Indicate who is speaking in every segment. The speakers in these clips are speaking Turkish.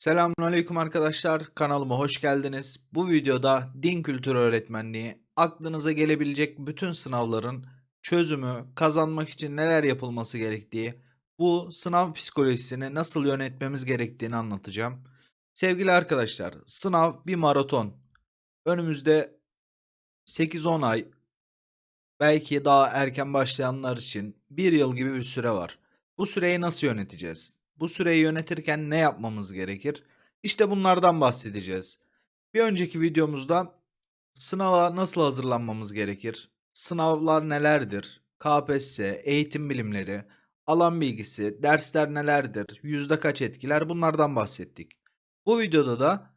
Speaker 1: Selamünaleyküm arkadaşlar. Kanalıma hoş geldiniz. Bu videoda din kültürü öğretmenliği, aklınıza gelebilecek bütün sınavların çözümü, kazanmak için neler yapılması gerektiği, bu sınav psikolojisini nasıl yönetmemiz gerektiğini anlatacağım. Sevgili arkadaşlar, sınav bir maraton. Önümüzde 8-10 ay, belki daha erken başlayanlar için 1 yıl gibi bir süre var. Bu süreyi nasıl yöneteceğiz? Bu süreyi yönetirken ne yapmamız gerekir? İşte bunlardan bahsedeceğiz. Bir önceki videomuzda sınava nasıl hazırlanmamız gerekir? Sınavlar nelerdir? KPSS, eğitim bilimleri, alan bilgisi, dersler nelerdir? Yüzde kaç etkiler? Bunlardan bahsettik. Bu videoda da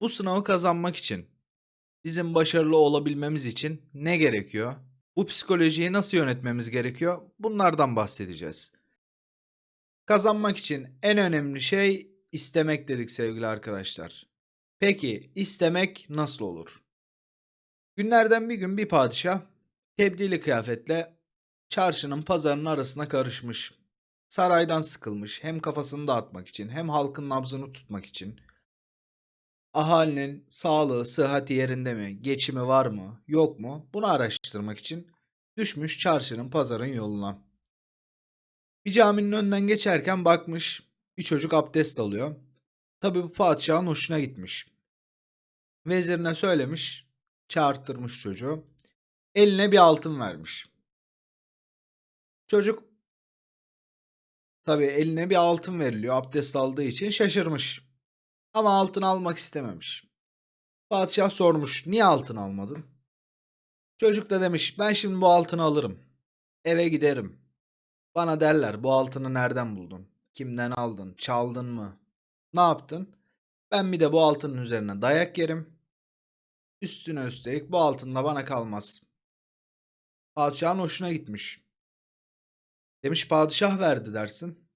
Speaker 1: bu sınavı kazanmak için bizim başarılı olabilmemiz için ne gerekiyor? Bu psikolojiyi nasıl yönetmemiz gerekiyor? Bunlardan bahsedeceğiz. Kazanmak için en önemli şey istemek dedik sevgili arkadaşlar. Peki istemek nasıl olur? Günlerden bir gün bir padişah tebdili kıyafetle çarşının pazarının arasına karışmış. Saraydan sıkılmış hem kafasını dağıtmak için hem halkın nabzını tutmak için. Ahalinin sağlığı, sıhhati yerinde mi, geçimi var mı, yok mu bunu araştırmak için düşmüş çarşının pazarın yoluna. Bir caminin önünden geçerken bakmış bir çocuk abdest alıyor. Tabi bu padişahın hoşuna gitmiş. Vezirine söylemiş, çağırttırmış çocuğu. Eline bir altın vermiş. Çocuk tabi eline bir altın veriliyor abdest aldığı için şaşırmış. Ama altın almak istememiş. Padişah sormuş niye altın almadın? Çocuk da demiş ben şimdi bu altını alırım. Eve giderim. Bana derler bu altını nereden buldun? Kimden aldın? Çaldın mı? Ne yaptın? Ben bir de bu altının üzerine dayak yerim. Üstüne üstelik bu altın da bana kalmaz. Padişahın hoşuna gitmiş. Demiş padişah verdi dersin.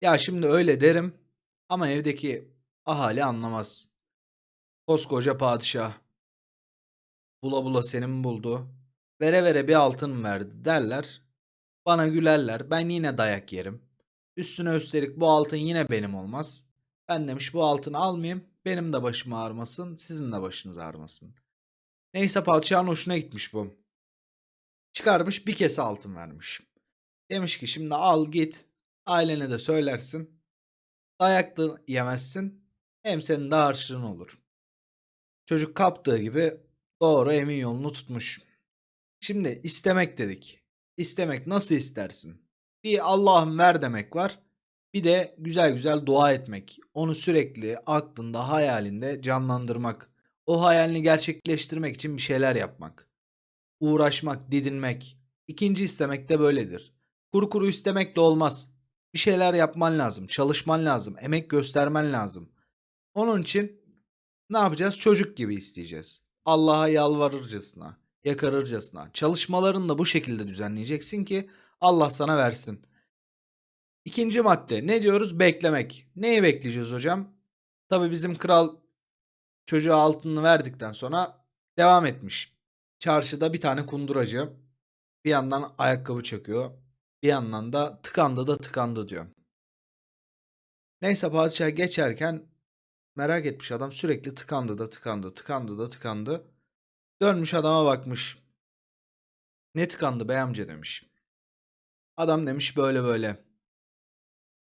Speaker 1: Ya şimdi öyle derim ama evdeki ahali anlamaz. Koskoca padişah. Bula bula senin buldu? Vere vere bir altın verdi derler. Bana gülerler. Ben yine dayak yerim. Üstüne üstelik bu altın yine benim olmaz. Ben demiş bu altını almayayım. Benim de başım ağrımasın. Sizin de başınız ağrımasın. Neyse padişahın hoşuna gitmiş bu. Çıkarmış bir kese altın vermiş. Demiş ki şimdi al git. Ailene de söylersin. Dayak da yemezsin. Hem senin de harçlığın olur. Çocuk kaptığı gibi doğru emin yolunu tutmuş. Şimdi istemek dedik. İstemek nasıl istersin? Bir Allah'ım ver demek var. Bir de güzel güzel dua etmek. Onu sürekli aklında, hayalinde canlandırmak. O hayalini gerçekleştirmek için bir şeyler yapmak. Uğraşmak, didinmek. İkinci istemek de böyledir. Kuru kuru istemek de olmaz. Bir şeyler yapman lazım, çalışman lazım, emek göstermen lazım. Onun için ne yapacağız? Çocuk gibi isteyeceğiz. Allah'a yalvarırcasına yakarırcasına. Çalışmalarını da bu şekilde düzenleyeceksin ki Allah sana versin. İkinci madde ne diyoruz? Beklemek. Neyi bekleyeceğiz hocam? Tabi bizim kral çocuğa altını verdikten sonra devam etmiş. Çarşıda bir tane kunduracı bir yandan ayakkabı çöküyor. Bir yandan da tıkandı da tıkandı diyor. Neyse padişah geçerken merak etmiş adam sürekli tıkandı da tıkandı, tıkandı da tıkandı. Dönmüş adama bakmış. Ne tıkandı bey amca demiş. Adam demiş böyle böyle.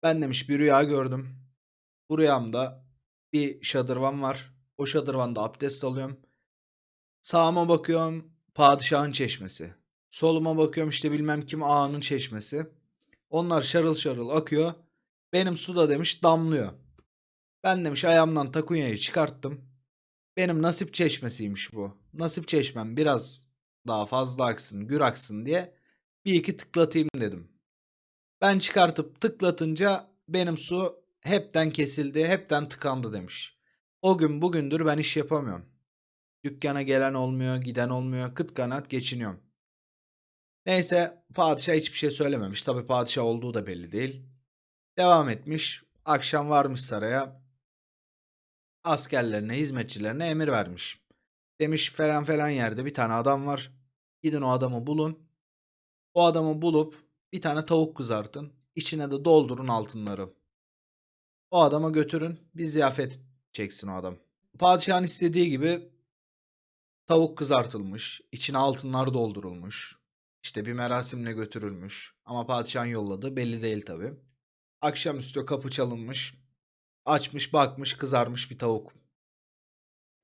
Speaker 1: Ben demiş bir rüya gördüm. Bu rüyamda bir şadırvan var. O şadırvanda abdest alıyorum. Sağıma bakıyorum padişahın çeşmesi. Soluma bakıyorum işte bilmem kim ağanın çeşmesi. Onlar şarıl şarıl akıyor. Benim su da demiş damlıyor. Ben demiş ayağımdan takunyayı çıkarttım. Benim nasip çeşmesiymiş bu. Nasip çeşmem biraz daha fazla aksın, gür aksın diye bir iki tıklatayım dedim. Ben çıkartıp tıklatınca benim su hepten kesildi, hepten tıkandı demiş. O gün bugündür ben iş yapamıyorum. Dükkana gelen olmuyor, giden olmuyor, kıt kanat geçiniyorum. Neyse padişah hiçbir şey söylememiş. Tabi padişah olduğu da belli değil. Devam etmiş. Akşam varmış saraya askerlerine, hizmetçilerine emir vermiş. Demiş falan falan yerde bir tane adam var. Gidin o adamı bulun. O adamı bulup bir tane tavuk kızartın. İçine de doldurun altınları. O adama götürün. Bir ziyafet çeksin o adam. Padişahın istediği gibi tavuk kızartılmış. içine altınlar doldurulmuş. İşte bir merasimle götürülmüş. Ama padişahın yolladığı belli değil tabi. Akşamüstü kapı çalınmış. Açmış bakmış kızarmış bir tavuk.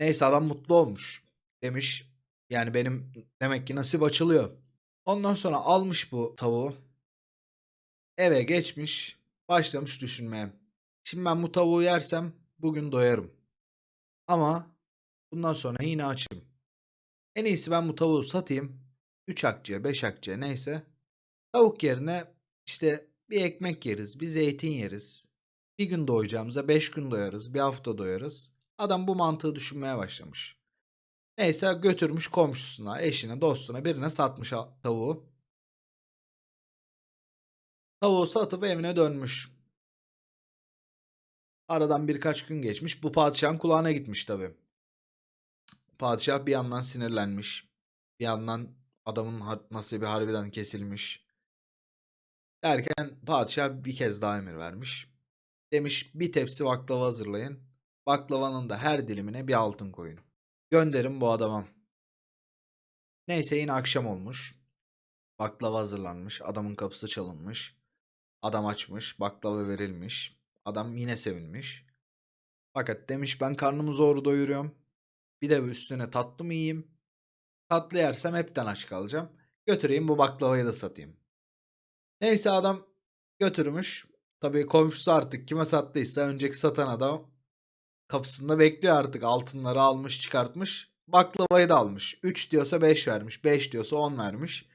Speaker 1: Neyse adam mutlu olmuş. Demiş yani benim demek ki nasip açılıyor. Ondan sonra almış bu tavuğu. Eve geçmiş. Başlamış düşünmeye. Şimdi ben bu tavuğu yersem bugün doyarım. Ama bundan sonra yine açım. En iyisi ben bu tavuğu satayım. 3 akçeye 5 akçeye neyse. Tavuk yerine işte bir ekmek yeriz, bir zeytin yeriz. Bir gün doyacağımıza 5 gün doyarız, bir hafta doyarız. Adam bu mantığı düşünmeye başlamış. Neyse götürmüş komşusuna, eşine, dostuna birine satmış tavuğu. Tavuğu satıp evine dönmüş. Aradan birkaç gün geçmiş. Bu padişahın kulağına gitmiş tabi. Padişah bir yandan sinirlenmiş. Bir yandan adamın nasibi harbiden kesilmiş. Derken padişah bir kez daha emir vermiş. Demiş bir tepsi baklava hazırlayın. Baklavanın da her dilimine bir altın koyun. Gönderin bu adama. Neyse yine akşam olmuş. Baklava hazırlanmış. Adamın kapısı çalınmış. Adam açmış. Baklava verilmiş. Adam yine sevinmiş. Fakat demiş ben karnımı zor doyuruyorum. Bir de üstüne tatlı mı yiyeyim? Tatlı yersem hepten aç kalacağım. Götüreyim bu baklavayı da satayım. Neyse adam götürmüş. Tabii komşusu artık kime sattıysa önceki satan adam kapısında bekliyor artık. Altınları almış çıkartmış. Baklavayı da almış. 3 diyorsa 5 vermiş. 5 diyorsa 10 vermiş.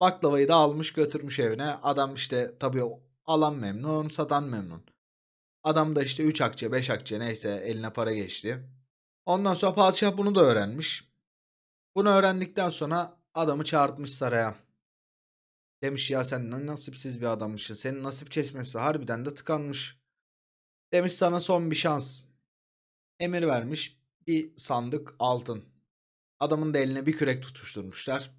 Speaker 1: Baklavayı da almış götürmüş evine. Adam işte tabii alan memnun, satan memnun. Adam da işte 3 akçe 5 akçe neyse eline para geçti. Ondan sonra padişah bunu da öğrenmiş. Bunu öğrendikten sonra adamı çağırtmış saraya. Demiş ya sen ne nasipsiz bir adammışsın. Senin nasip çeşmesi harbiden de tıkanmış. Demiş sana son bir şans. Emir vermiş bir sandık altın. Adamın da eline bir kürek tutuşturmuşlar.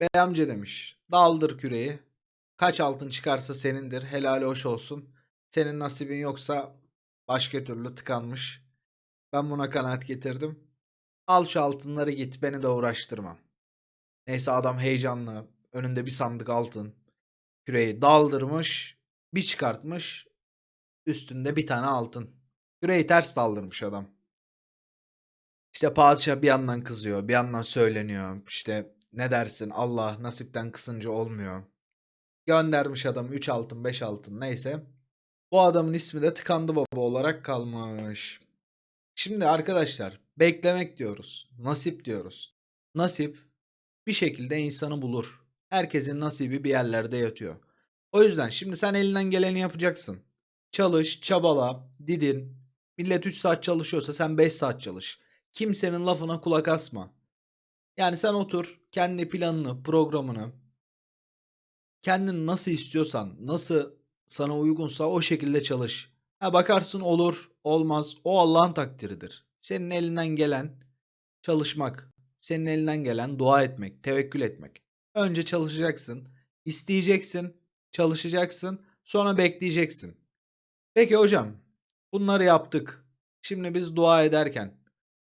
Speaker 1: Bey amca demiş. Daldır küreği. Kaç altın çıkarsa senindir. Helal hoş olsun. Senin nasibin yoksa başka türlü tıkanmış. Ben buna kanaat getirdim. Al şu altınları git beni de uğraştırma. Neyse adam heyecanlı. Önünde bir sandık altın. Küreği daldırmış. Bir çıkartmış. Üstünde bir tane altın. Küreği ters daldırmış adam. İşte padişah bir yandan kızıyor. Bir yandan söyleniyor. İşte ne dersin Allah nasipten kısınca olmuyor. Göndermiş adam 3 altın 5 altın neyse. Bu adamın ismi de tıkandı baba olarak kalmış. Şimdi arkadaşlar beklemek diyoruz. Nasip diyoruz. Nasip bir şekilde insanı bulur. Herkesin nasibi bir yerlerde yatıyor. O yüzden şimdi sen elinden geleni yapacaksın. Çalış, çabala, didin. Millet 3 saat çalışıyorsa sen 5 saat çalış. Kimsenin lafına kulak asma. Yani sen otur, kendi planını, programını, kendin nasıl istiyorsan, nasıl sana uygunsa o şekilde çalış. Ha bakarsın olur, olmaz. O Allah'ın takdiridir. Senin elinden gelen çalışmak, senin elinden gelen dua etmek, tevekkül etmek. Önce çalışacaksın, isteyeceksin, çalışacaksın, sonra bekleyeceksin. Peki hocam, bunları yaptık. Şimdi biz dua ederken,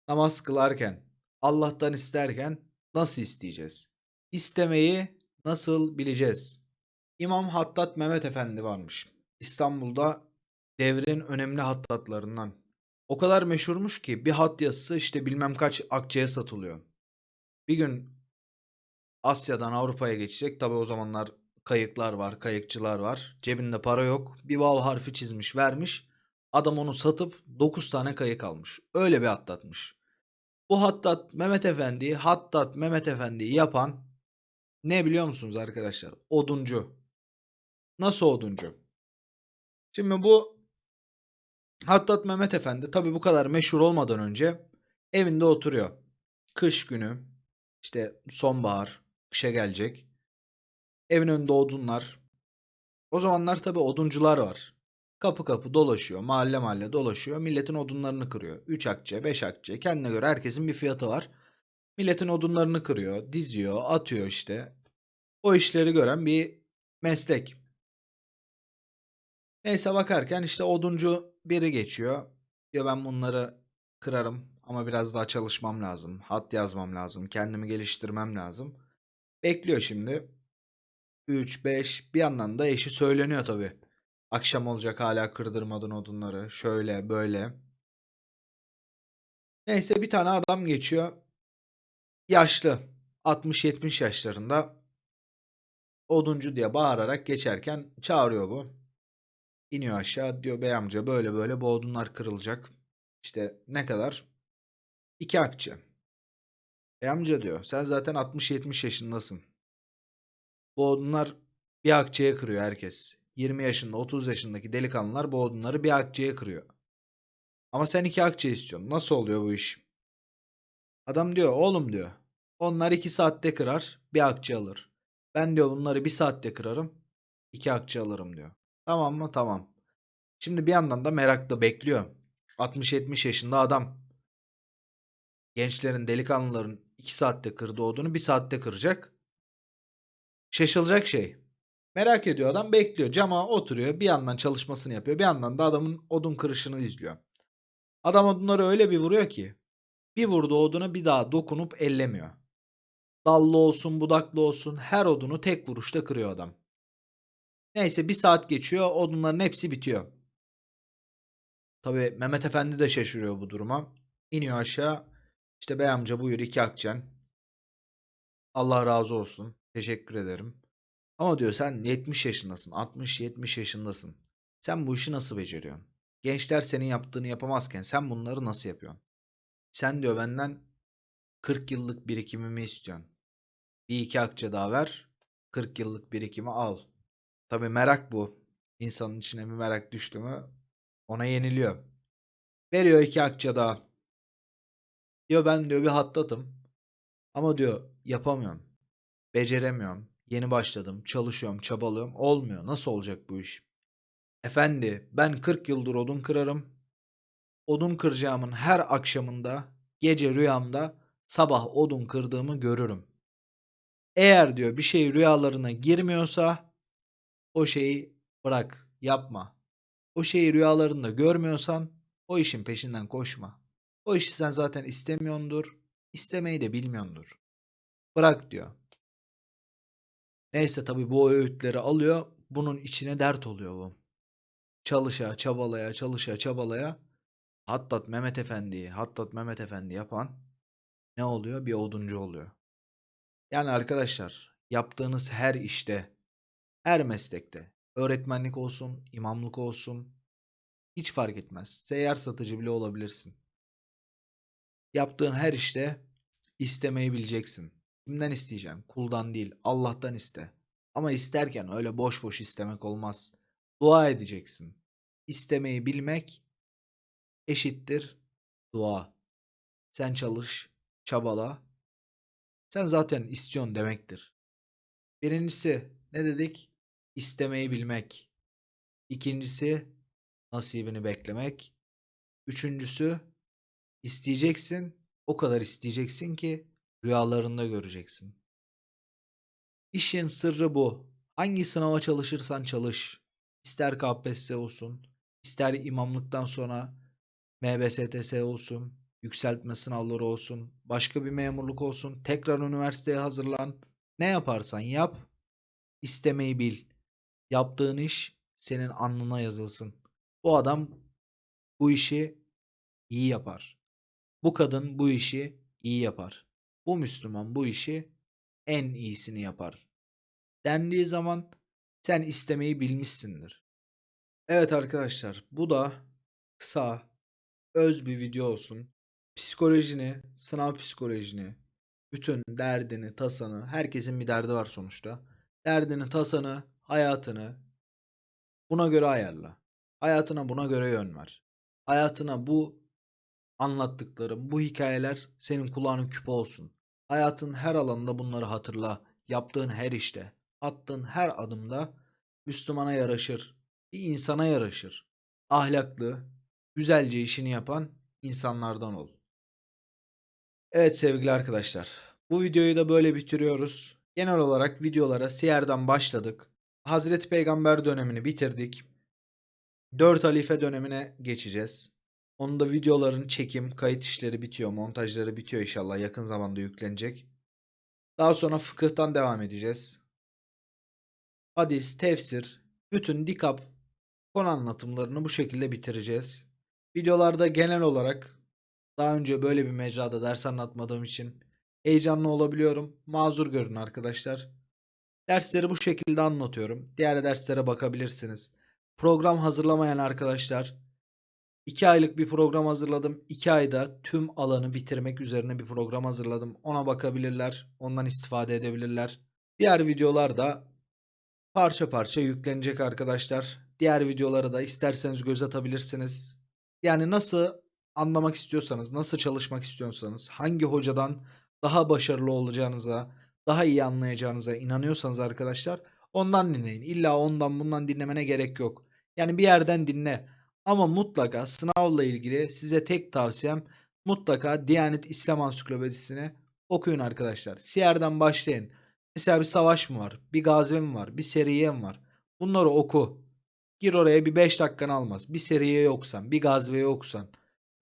Speaker 1: namaz kılarken, Allah'tan isterken nasıl isteyeceğiz? İstemeyi nasıl bileceğiz? İmam Hattat Mehmet Efendi varmış. İstanbul'da devrin önemli hattatlarından. O kadar meşhurmuş ki bir hat yazısı işte bilmem kaç akçeye satılıyor. Bir gün Asya'dan Avrupa'ya geçecek. Tabi o zamanlar kayıklar var, kayıkçılar var. Cebinde para yok. Bir vav harfi çizmiş, vermiş. Adam onu satıp 9 tane kayık almış. Öyle bir hattatmış. Bu hattat Mehmet Efendi'yi, hattat Mehmet Efendi'yi yapan ne biliyor musunuz arkadaşlar? Oduncu. Nasıl oduncu? Şimdi bu Hattat Mehmet Efendi tabi bu kadar meşhur olmadan önce evinde oturuyor. Kış günü işte sonbahar kışa gelecek. Evin önünde odunlar. O zamanlar tabi oduncular var. Kapı kapı dolaşıyor. Mahalle mahalle dolaşıyor. Milletin odunlarını kırıyor. 3 akçe 5 akçe kendine göre herkesin bir fiyatı var. Milletin odunlarını kırıyor. Diziyor atıyor işte. O işleri gören bir meslek. Neyse bakarken işte oduncu biri geçiyor. Diyor ben bunları kırarım ama biraz daha çalışmam lazım. Hat yazmam lazım. Kendimi geliştirmem lazım. Bekliyor şimdi. 3, 5 bir yandan da eşi söyleniyor tabii. Akşam olacak hala kırdırmadın odunları. Şöyle böyle. Neyse bir tane adam geçiyor. Yaşlı. 60-70 yaşlarında. Oduncu diye bağırarak geçerken çağırıyor bu. İniyor aşağı diyor bey amca böyle böyle bu odunlar kırılacak. İşte ne kadar? İki akçe. Bey amca diyor sen zaten 60-70 yaşındasın. Bu odunlar bir akçeye kırıyor herkes. 20 yaşında 30 yaşındaki delikanlılar bu odunları bir akçeye kırıyor. Ama sen iki akçe istiyorsun. Nasıl oluyor bu iş? Adam diyor oğlum diyor. Onlar iki saatte kırar bir akçe alır. Ben diyor bunları bir saatte kırarım. iki akçe alırım diyor. Tamam mı? Tamam. Şimdi bir yandan da merakla bekliyor. 60-70 yaşında adam. Gençlerin, delikanlıların 2 saatte kırdığı odunu 1 saatte kıracak. Şaşılacak şey. Merak ediyor adam bekliyor. Cama oturuyor. Bir yandan çalışmasını yapıyor. Bir yandan da adamın odun kırışını izliyor. Adam odunları öyle bir vuruyor ki. Bir vurduğu odunu bir daha dokunup ellemiyor. Dallı olsun budaklı olsun her odunu tek vuruşta kırıyor adam. Neyse bir saat geçiyor odunların hepsi bitiyor. Tabi Mehmet Efendi de şaşırıyor bu duruma. İniyor aşağı. İşte bey amca buyur iki akçen. Allah razı olsun. Teşekkür ederim. Ama diyor sen 70 yaşındasın. 60-70 yaşındasın. Sen bu işi nasıl beceriyorsun? Gençler senin yaptığını yapamazken sen bunları nasıl yapıyorsun? Sen diyor benden 40 yıllık birikimimi istiyorsun. Bir iki akçe daha ver. 40 yıllık birikimi al. Tabi merak bu. İnsanın içine bir merak düştü mü ona yeniliyor. Veriyor iki akçe daha. Diyor ben diyor bir hattatım. Ama diyor yapamıyorum. Beceremiyorum. Yeni başladım. Çalışıyorum, çabalıyorum. Olmuyor. Nasıl olacak bu iş? Efendi ben 40 yıldır odun kırarım. Odun kıracağımın her akşamında, gece rüyamda sabah odun kırdığımı görürüm. Eğer diyor bir şey rüyalarına girmiyorsa o şeyi bırak, yapma. O şeyi rüyalarında görmüyorsan o işin peşinden koşma. O işi sen zaten istemiyordur, istemeyi de bilmiyordur. Bırak diyor. Neyse tabii bu öğütleri alıyor. Bunun içine dert oluyor bu. Çalışa, çabalaya, çalışa, çabalaya. Hattat Mehmet Efendi'yi, Hattat Mehmet Efendi yapan ne oluyor? Bir oduncu oluyor. Yani arkadaşlar yaptığınız her işte, her meslekte, öğretmenlik olsun, imamlık olsun, hiç fark etmez. Seyyar satıcı bile olabilirsin. Yaptığın her işte istemeyi bileceksin. Kimden isteyeceksin? Kuldan değil, Allah'tan iste. Ama isterken öyle boş boş istemek olmaz. Dua edeceksin. İstemeyi bilmek eşittir dua. Sen çalış, çabala. Sen zaten istiyorsun demektir. Birincisi ne dedik? İstemeyi bilmek. İkincisi nasibini beklemek. Üçüncüsü isteyeceksin. O kadar isteyeceksin ki rüyalarında göreceksin. İşin sırrı bu. Hangi sınava çalışırsan çalış. İster KPSS olsun, ister imamlıktan sonra MBSTS olsun, yükseltme sınavları olsun, başka bir memurluk olsun, tekrar üniversiteye hazırlan. Ne yaparsan yap, istemeyi bil. Yaptığın iş senin alnına yazılsın. Bu adam bu işi iyi yapar. Bu kadın bu işi iyi yapar. Bu Müslüman bu işi en iyisini yapar. Dendiği zaman sen istemeyi bilmişsindir. Evet arkadaşlar bu da kısa öz bir video olsun. Psikolojini, sınav psikolojini, bütün derdini, tasanı, herkesin bir derdi var sonuçta. Derdini, tasanı, hayatını buna göre ayarla. Hayatına buna göre yön ver. Hayatına bu anlattıklarım, bu hikayeler senin kulağının küpe olsun. Hayatın her alanında bunları hatırla. Yaptığın her işte, attığın her adımda Müslümana yaraşır, bir insana yaraşır. Ahlaklı, güzelce işini yapan insanlardan ol. Evet sevgili arkadaşlar, bu videoyu da böyle bitiriyoruz. Genel olarak videolara Siyer'den başladık. Hazreti Peygamber dönemini bitirdik. 4 halife dönemine geçeceğiz. Onun da videoların çekim, kayıt işleri bitiyor, montajları bitiyor inşallah yakın zamanda yüklenecek. Daha sonra fıkıhtan devam edeceğiz. Hadis, tefsir, bütün dikap konu anlatımlarını bu şekilde bitireceğiz. Videolarda genel olarak daha önce böyle bir mecrada ders anlatmadığım için heyecanlı olabiliyorum. Mazur görün arkadaşlar. Dersleri bu şekilde anlatıyorum. Diğer derslere bakabilirsiniz. Program hazırlamayan arkadaşlar 2 aylık bir program hazırladım. 2 ayda tüm alanı bitirmek üzerine bir program hazırladım. Ona bakabilirler. Ondan istifade edebilirler. Diğer videolar da parça parça yüklenecek arkadaşlar. Diğer videoları da isterseniz göz atabilirsiniz. Yani nasıl anlamak istiyorsanız, nasıl çalışmak istiyorsanız, hangi hocadan daha başarılı olacağınıza, daha iyi anlayacağınıza inanıyorsanız arkadaşlar ondan dinleyin. İlla ondan bundan dinlemene gerek yok. Yani bir yerden dinle. Ama mutlaka sınavla ilgili size tek tavsiyem mutlaka Diyanet İslam Ansiklopedisini okuyun arkadaşlar. Siyer'den başlayın. Mesela bir savaş mı var? Bir gazive mi var? Bir seriye mi var? Bunları oku. Gir oraya bir 5 dakikanı almaz. Bir seriye okusan, bir gazveye okusan,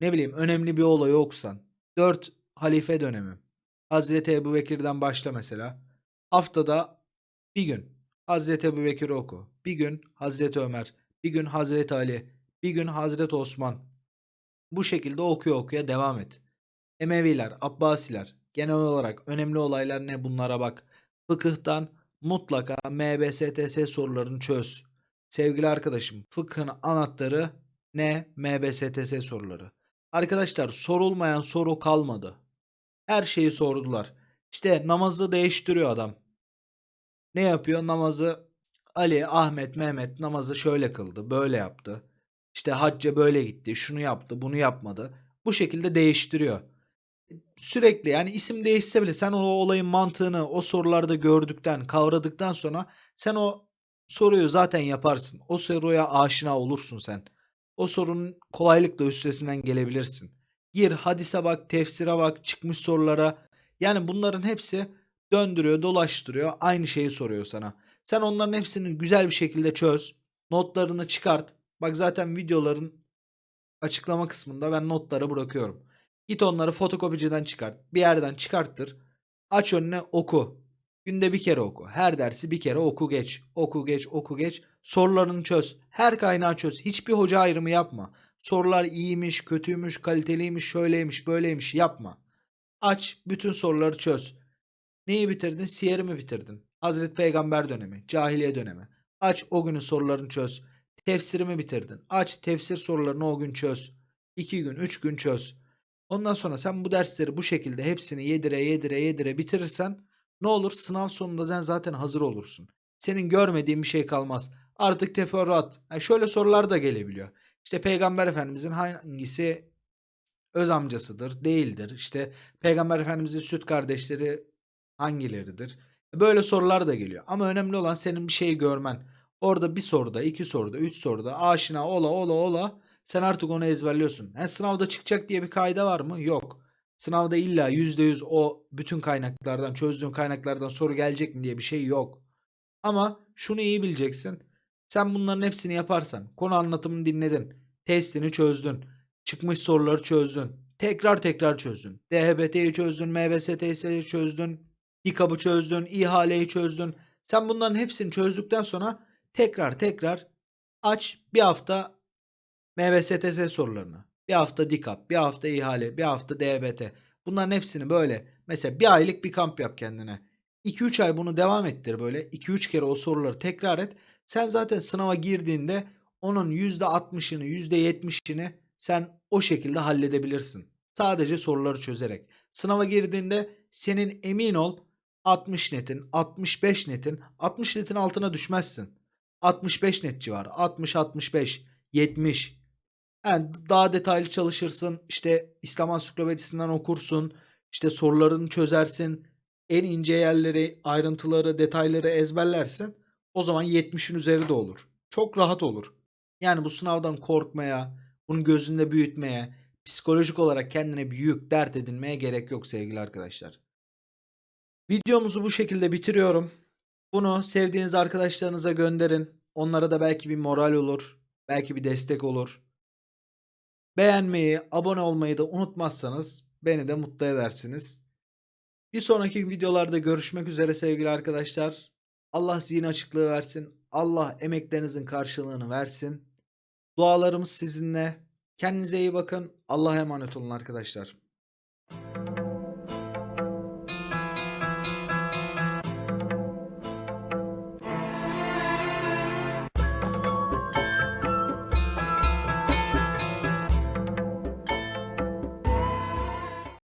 Speaker 1: ne bileyim önemli bir olayı okusan. 4 halife dönemi. Hazreti Ebu Bekir'den başla mesela. Haftada bir gün Hazreti Ebu Bekir'i oku. Bir gün Hazreti Ömer. Bir gün Hazreti Ali. Bir gün Hazreti Osman. Bu şekilde okuya okuya devam et. Emeviler, Abbasiler. Genel olarak önemli olaylar ne bunlara bak. Fıkıhtan mutlaka MBSTS sorularını çöz. Sevgili arkadaşım, fıkhın anahtarı ne? MBSTS soruları. Arkadaşlar sorulmayan soru kalmadı. Her şeyi sordular. İşte namazı değiştiriyor adam. Ne yapıyor? Namazı Ali, Ahmet, Mehmet namazı şöyle kıldı, böyle yaptı. İşte hacca böyle gitti, şunu yaptı, bunu yapmadı. Bu şekilde değiştiriyor. Sürekli yani isim değişse bile sen o olayın mantığını o sorularda gördükten, kavradıktan sonra sen o soruyu zaten yaparsın. O soruya aşina olursun sen. O sorunun kolaylıkla üstesinden gelebilirsin. Gir hadise bak, tefsire bak, çıkmış sorulara. Yani bunların hepsi döndürüyor, dolaştırıyor, aynı şeyi soruyor sana. Sen onların hepsini güzel bir şekilde çöz. Notlarını çıkart. Bak zaten videoların açıklama kısmında ben notları bırakıyorum. Git onları fotokopiciden çıkart. Bir yerden çıkarttır. Aç önüne oku. Günde bir kere oku. Her dersi bir kere oku geç. Oku geç, oku geç. Sorularını çöz. Her kaynağı çöz. Hiçbir hoca ayrımı yapma. Sorular iyiymiş, kötüymüş, kaliteliymiş, şöyleymiş, böyleymiş yapma. Aç, bütün soruları çöz. Neyi bitirdin? Siyer'i mi bitirdin? Hazreti Peygamber dönemi, cahiliye dönemi. Aç o günün sorularını çöz. Tefsiri mi bitirdin? Aç tefsir sorularını o gün çöz. 2 gün, 3 gün çöz. Ondan sonra sen bu dersleri bu şekilde hepsini yedire yedire yedire bitirirsen ne olur sınav sonunda sen zaten hazır olursun. Senin görmediğin bir şey kalmaz. Artık teferruat. Yani şöyle sorular da gelebiliyor. İşte Peygamber Efendimizin hangisi öz amcasıdır, değildir. İşte Peygamber Efendimizin süt kardeşleri hangileridir? Böyle sorular da geliyor. Ama önemli olan senin bir şeyi görmen. Orada bir soruda, iki soruda, üç soruda aşina ola ola ola sen artık onu ezberliyorsun. Yani sınavda çıkacak diye bir kaide var mı? Yok. Sınavda illa %100 o bütün kaynaklardan, çözdüğün kaynaklardan soru gelecek mi diye bir şey yok. Ama şunu iyi bileceksin. Sen bunların hepsini yaparsan, konu anlatımını dinledin, testini çözdün, çıkmış soruları çözdün, tekrar tekrar çözdün. DHBT'yi çözdün, MBSTS'yi çözdün, İKAB'ı çözdün, ihaleyi çözdün. Sen bunların hepsini çözdükten sonra tekrar tekrar aç bir hafta MBSTS sorularını. Bir hafta DİKAP, bir hafta ihale, bir hafta DBT. Bunların hepsini böyle mesela bir aylık bir kamp yap kendine. 2-3 ay bunu devam ettir böyle. 2-3 kere o soruları tekrar et. Sen zaten sınava girdiğinde onun %60'ını, %70'ini sen o şekilde halledebilirsin. Sadece soruları çözerek. Sınava girdiğinde senin emin ol 60 netin, 65 netin, 60 netin altına düşmezsin. 65 net civarı. 60, 65, 70. Yani daha detaylı çalışırsın. İşte İslam Ansiklopedisinden okursun. İşte sorularını çözersin. En ince yerleri, ayrıntıları, detayları ezberlersin. O zaman 70'in üzeri de olur. Çok rahat olur. Yani bu sınavdan korkmaya, bunu gözünde büyütmeye, psikolojik olarak kendine bir yük, dert edinmeye gerek yok sevgili arkadaşlar. Videomuzu bu şekilde bitiriyorum. Bunu sevdiğiniz arkadaşlarınıza gönderin. Onlara da belki bir moral olur. Belki bir destek olur. Beğenmeyi, abone olmayı da unutmazsanız beni de mutlu edersiniz. Bir sonraki videolarda görüşmek üzere sevgili arkadaşlar. Allah zihin açıklığı versin. Allah emeklerinizin karşılığını versin. Dualarımız sizinle. Kendinize iyi bakın. Allah'a emanet olun arkadaşlar.